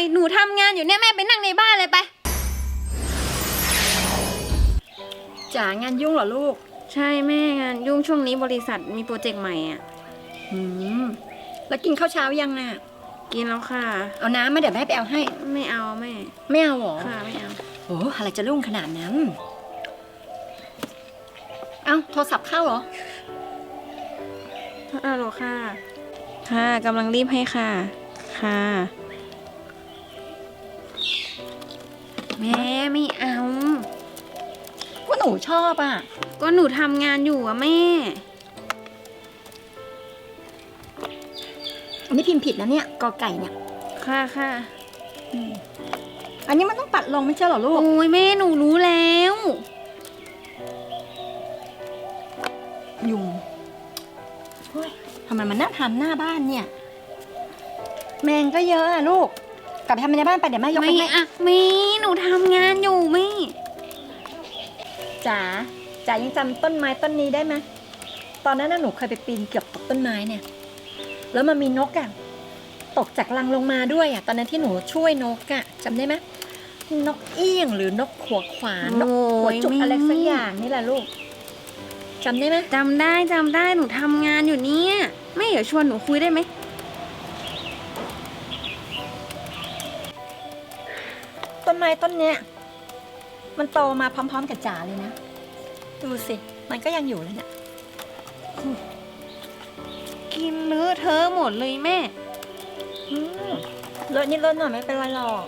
อยหนูทำงานอยู่เนี่ยแม่ไปนั่งในบ้านเลยไป จ๋างานยุ่งเหรอลูก ใช่แม่งานยุ่งช่วงนี้บริษัทมีโปรเจกต์ใหม่อะ อืม แล้วกินข้าวเช้ายังน่ะ กินแล้วค่ะ เอาน้ำมาเดี๋ยวแม่ไปเอาให้ ไม่เอาแม่ ไม่เอาเหรอ ค่ะไม่เอา โอ้อะไรจะรุ่งขนาดนั้น เอ้าโทรศัพท์เข้าเหรอ ฮัลโหลค่ะ ค่ะกำลังรีบให้ค่ะ ค่ะ แม่ไม่เอาว่าหนูชอบอะ ก็หนูทำงานอยู่อะแม่ อันนี้พิมพ์ผิดนะเนี่ยกอไก่เนี่ยค่ะค่ะอันนี้มันต้องปัดลงไม่ใช่เหรอลูก โอ้ยแม่หนูรู้แล้ว ยุงเฮ้ยทำไมมันน่าทำหน้าบ้านเนี่ย แมงก็เยอะอะลูก กลับไปทำในบ้านไปเดี๋ยวแม่ยกไปไม่ให้อะแม่หนูทำงานอยู่แม่จ๋าจ๋ายังจำต้นไม้ต้นนี้ได้ไหมตอนนั้นน่ะหนูเคยไปปีนเกือบตกต้นไม้เนี่ย แล้วมันมีนกอะตกจากรังลงมาด้วยอะตอนนั้นที่หนูช่วยนกอะจำได้ไหมนกเอี้ยงหรือนกขัวขวานนกหัวจุกอะไรสักอย่างนี่แหละลูกจำได้ไหม จำได้จำได้หนูทำงานอยู่เนี่ยแม่เดี๋ยวชวนหนูคุยได้ไหม ไม้ต้นเนี้ย มันโตมาพร้อม ๆ กับจ๋าเลยนะ ดูสิ มันก็ยังอยู่เลยเนี่ยกินเลอะเทอะหมดเลยแม่อืมเลอะนิดเลอะหน่อยไม่เป็นไรหรอก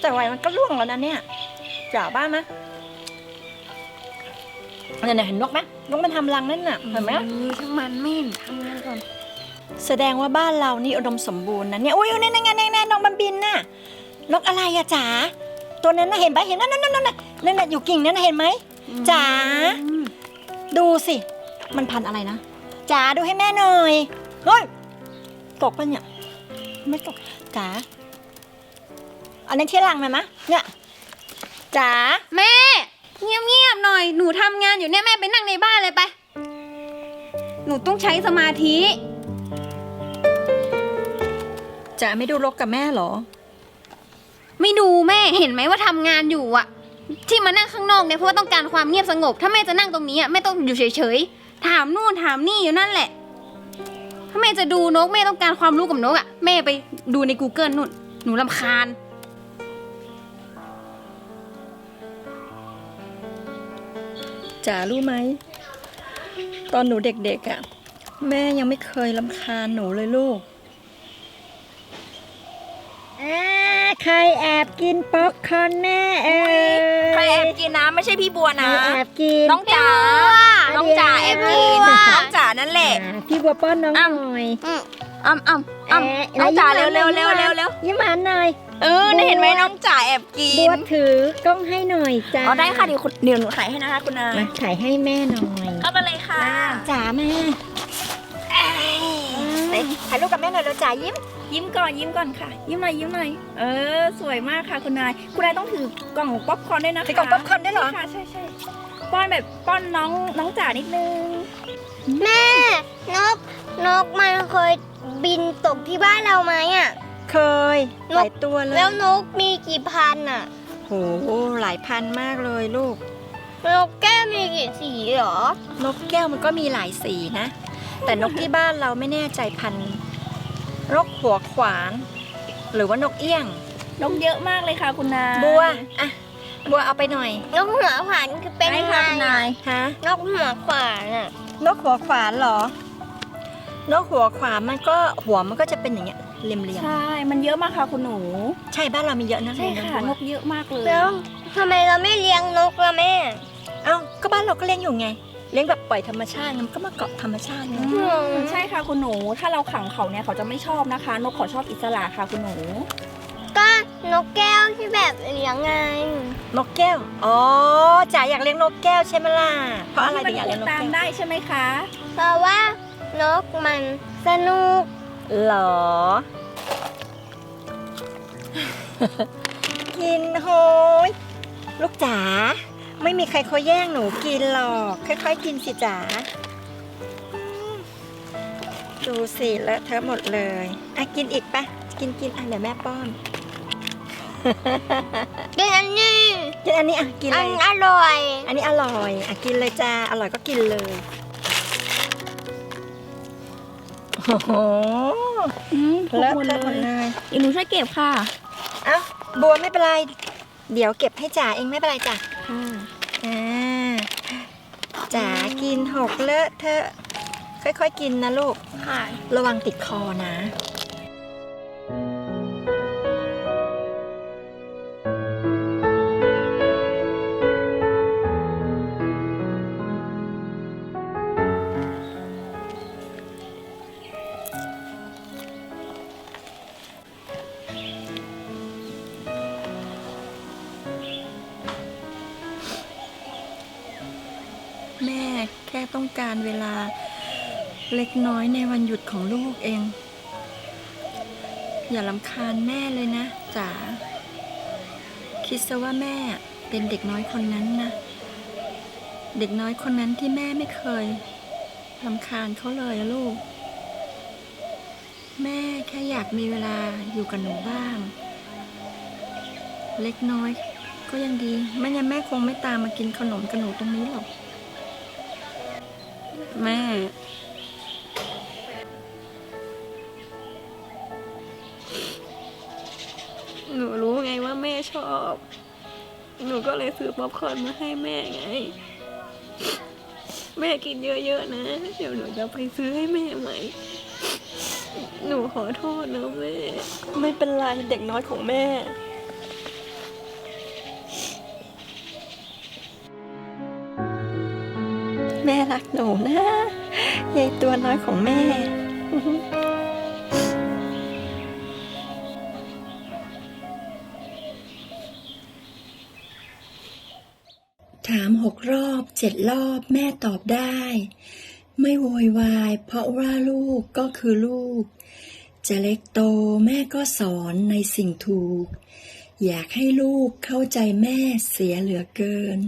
แต่ไหวมันก็ร่วงแล้วนะเนี่ยจ๋าบ้านไหมเนี่ยเนี่ยเห็นนกไหมนกมันทำรังนั่นน่ะเห็นไหมออช่างมันแม่หนูทำงานก่อน แสดงว่าบ้านเรานี่อุดมสมบูรณ์นะเนี่ยอุ้ยนี่นไงนี่นงนกมันบินน่ะนกอะไรอะจ๋าตัวนั้นน่ะเห็นไหมเห็นนั่นนั่นนั่นนั่นนั่นน่ะอยู่กิ่งนั้นน่ะเห็นไหมจ๋าดูสิ มันพันอะไรนะจ๋าดูให้แม่หน่อยเฮ้ยตกปะเนี่ยไม่ตกจ๋าอันนี้ที่รังไหมมะเนี่ยจ๋าแม่เงียบๆหน่อย หนูทำงานอยู่เนี่ยแม่ไปนั่งในบ้านเลยไป หนูต้องใช้สมาธิ จ๋าไม่ดูรกกับแม่เหรอ ไม่ดูแม่เห็นไหมว่าทำงานอยู่อะที่มานั่งข้างนอกเนี่ยเพราะว่าต้องการความเงียบสงบ ถ้าแม่จะนั่งตรงนี้อะแม่ต้องอยู่เฉยๆถามนู่นถามนี่อยู่นั่นแหละ ถ้าแม่จะดูนกแม่ต้องการความรู้กับนกอะแม่ไปดูใน Google นู่น หนูลำคาญ จ๋ารู้ไหม ตอนหนูเด็กๆอะ่ะ แม่ยังไม่เคยลำคาญหนูเลยลูก ใครแอบกินป๊อปคอร์นแม่เออใครแอบกินนะไม่ใช่พี่บัวนะแอบกิน น้องจ๋า น้องจ๋าแอบกินน้องจ๋านั่นแหละ อ่าพี่บัวป้อนน้องหอ้ำ น่อยอ้ำอ้ำอ้ำเอ๊ะน้องจ๋าไหนเร็วยิ้เร็มวหวานเร็วเร็วเร็วยิ้มหวานหน่อย เออได้เห็นไหมน้องจ๋าแอบกิบัวนถือกล้องให้หน่อยจ้าอ๋อได้ค่ะเดี๋ยวคุณเดี๋ยวหนูถ่ายให้นะคะคุณนายมาถ่ายให้แม่หน่อยเข้ามาเลยค่ะจ๋าแม่ไหนถ่ายรูปกับแม่หน่อยแล้วจ๋ายิ้ม ยิ้มก่อนยิ้มก่อนค่ะ ยิ้มหน่อยยิ้มหน่อยเออ สวยมากค่ะคุณนาย คุณนายต้องถือกล่องป๊อปคอร์นด้วยนะคะถือกล่องป๊อปคอร์นด้วยเหรอ ใช่ค่ะใช่ใช่ป้อนแบบป้อนน้องน้องจ๋านิดนึงแม่ นก นกมันเคยบินตกที่บ้านเราไหมอะ เคยหลายตัวเลยแล้วนกมีกี่พันอะโหหลายพันมากเลยลูก นกแก้วมีกี่สีเหรอ นกแก้วมันก็มีหลายสีนะ แต่นกที่บ้านเราไม่แน่ใจพันธุ์ นกหัวขวาน หรือว่านกเอี้ยง นกเยอะมากเลยค่ะคุณนายบัวอะบัวเอาไปหน่อย นกหัวขวานคือเป็นได้ยังไงค่ะคุณนาอะยฮะนกหัวขวานอะนกหัวขวานเหรอ นกหัวขวานมันก็หัวมันก็จะเป็นอย่างเงี้ยเรียมใช่ มันเยอะมากค่ะคุณหนูๆใช่บ้านเรามีเยอะนะใช่ค่ะนนกกเยอะมากเลยแล้วทำไมเราไม่เลี้ยงนกล่ะแม่ เอ้าก็บ้านเราก็เลี้ยงอยู่ไง เลี้ยงแบบปล่อยธรรมชาติมันก็มาเกาะธรรมชาติไงอืมใช่ค่ะคุณหนู ถ้าเราขังเขาเนี่ยเขาจะไม่ชอบนะคะ นกเขาชอบอิสระค่ะคุณหนู ก็นกแก้วที่แบบเลี้ยงไง นกแก้ว อ๋อจ๋าอยากเลี้ยงนกแก้วใช่ไหมล่ะ เพราะอะไรถึงอยากเลี้ยงนกตามแก้วได้ใช่ไหมคะ เพราะว่านกมันสนุกหรอ กินโหยลูกจ๋า ไม่มีใครเขาแย่งหนูกินหรอก ค่อยๆกินสิจ๋าดูสิเลอะเทอะหมดเลยอะกินอีกปะกินกินอะเดี๋ยวแม่ป้อน กินอันนี้กินอันนี้อะกินอัเลนยอร่อย อันนี้อร่อยอะกินเลยจ้าอร่อยก็กินเลยโอ้โหอืมหกเลอะหมดเทอะหมดเลยเลยอีหนูช่วยเก็บค่ะ เอ้าบัวไม่เป็นไร เดี๋ยวเก็บให้จ๋าเองไม่เป็นไรจ้ะ ค่ะอ่า จ๋ากินหกเลอะเทอะค่อยๆกินนะลูก ค่ะ ระวังติดคอนะ แม่แค่ต้องการเวลาเล็กน้อยในวันหยุดของลูกเอง อย่าลำคาญแม่เลยนะจ๋าคิดซะว่าแม่เป็นเด็กน้อยคนนั้นนะ เด็กน้อยคนนั้นที่แม่ไม่เคยลำคาญเขาเลยลูก แม่แค่อยากมีเวลาอยู่กับหนูบ้าง เล็กน้อยก็ยังดี ไม่งั้นแม่คงไม่ตามมากินขนมกับหนูตรงนี้หรอก แม่ หนูรู้ไงว่าแม่ชอบ หนูก็เลยซื้อป๊อปคอร์นมาให้แม่ไง แม่กินเยอะๆนะ เดี๋ยวหนูจะไปซื้อให้แม่ใหม่ หนูขอโทษนะแม่ ไม่เป็นไรเด็กน้อยของแม่ แม่รักหนูนะยายตัวน้อยของแม่ถามหกรอบเจ็ดรอบแม่ตอบได้ ไม่โวยวาย เพราะว่าลูกก็คือลูก จะเล็กโตแม่ก็สอนในสิ่งถูก อยากให้ลูกเข้าใจแม่เสียเหลือเกิน